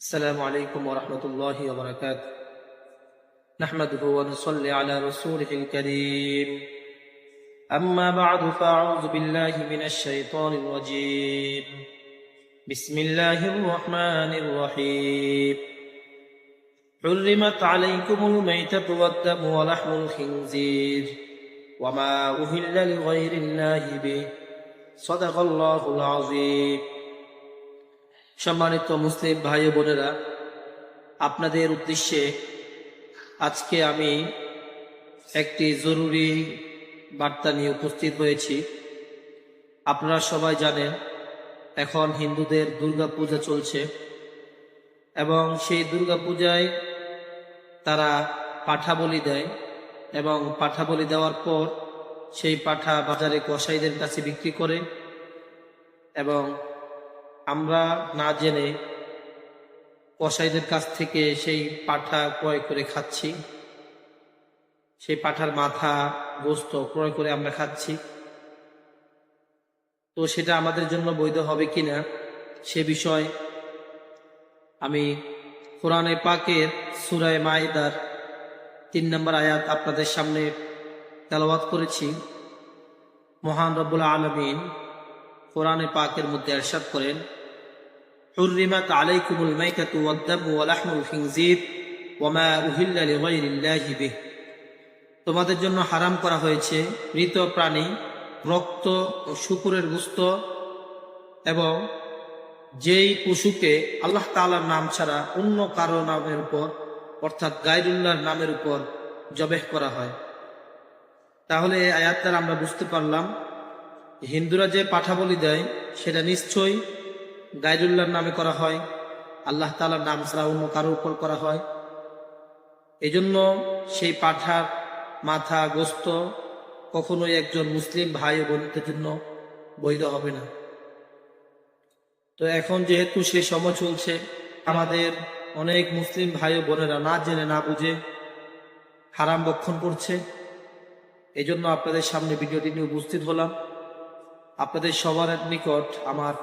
السلام عليكم ورحمة الله وبركاته. نحمده ونصلي على رسوله الكريم. أما بعد فأعوذ بالله من الشيطان الرجيم. بسم الله الرحمن الرحيم. حرمت عليكم الميتة والدم ولحم الخنزير وما أهل لغير الله به. صدق الله العظيم. সম্মানিত মুসলিম ভাই বোনেরা, আপনাদের উদ্দেশ্যে আজকে আমি একটি জরুরি বার্তা নিয়ে উপস্থিত হয়েছি। আপনারা সবাই জানেন, এখন হিন্দুদের দুর্গা পূজা চলছে এবং সেই দুর্গা পূজায় তারা পাঠা বলি দেয় এবং পাঠা বলি দেওয়ার পর সেই পাঠা বাজারে কসাইদের কাছে বিক্রি করে এবং আমরা না জেনে কসাইদের কাছ থেকে সেই পাঠা ক্রয় করে খাচ্ছি। সেই পাঠার মাথা, গোস্ত ক্রয় করে আমরা খাচ্ছি। তো সেটা আমাদের জন্য বৈধ হবে কিনা, সে বিষয় আমি কোরআনে পাকের সুরায় মাইদার তিন নম্বর আয়াত আপনাদের সামনে তেলাওয়াত করেছি। মহান রব্বুল আলমিন কোরআনে পাকের মধ্যে এরশাদ করেন। حرمت عليكم الميتة والدم ولحم الخنزير وما أهل لغير الله به তোমাদের জন্য হারাম করা হয়েছে মৃত প্রাণী রক্ত ও শুকুরের গুস্ত এবং যেই পশুকে আল্লাহ তাআলার নাম ছাড়া অন্য কারো নামের উপর অর্থাৎ গাইরুল্লাহর নামের উপর জবেহ করা হয় তাহলে এই আয়াত দ্বারা আমরা বুঝতে পারলাম হিন্দুরা যে পাঠা বলি দেয় সেটা নিশ্চয়ই গাইরুল্লাহর নামে করা হয়, আল্লাহ তালার নাম ছাড়া অন্য কারোর উপর করা হয়। এজন্য সেই পাঠার মাথা গোস্ত কখনোই একজন মুসলিম ভাই ও বোনদের জন্য বৈধ হবে না। তো এখন যেহেতু সেই সময় চলছে, আমাদের অনেক মুসলিম ভাই ও বোনেরা না জেনে না বুঝে হারাম বক্ষণ করছে। এজন্য আপনাদের সামনে ভিডিওটি নিয়ে উপস্থিত হলাম। আপনাদের সবার নিকট আমার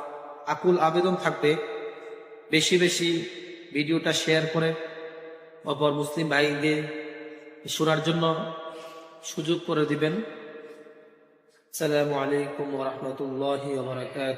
আকুল আবেদন থাকবে। বেশি বেশি ভিডিওটা শেয়ার করে অপর মুসলিম ভাইদের শোনার জন্য সুযোগ করে দিবেন। আসসালামু আলাইকুম রহমতুল্লাহ বারকাত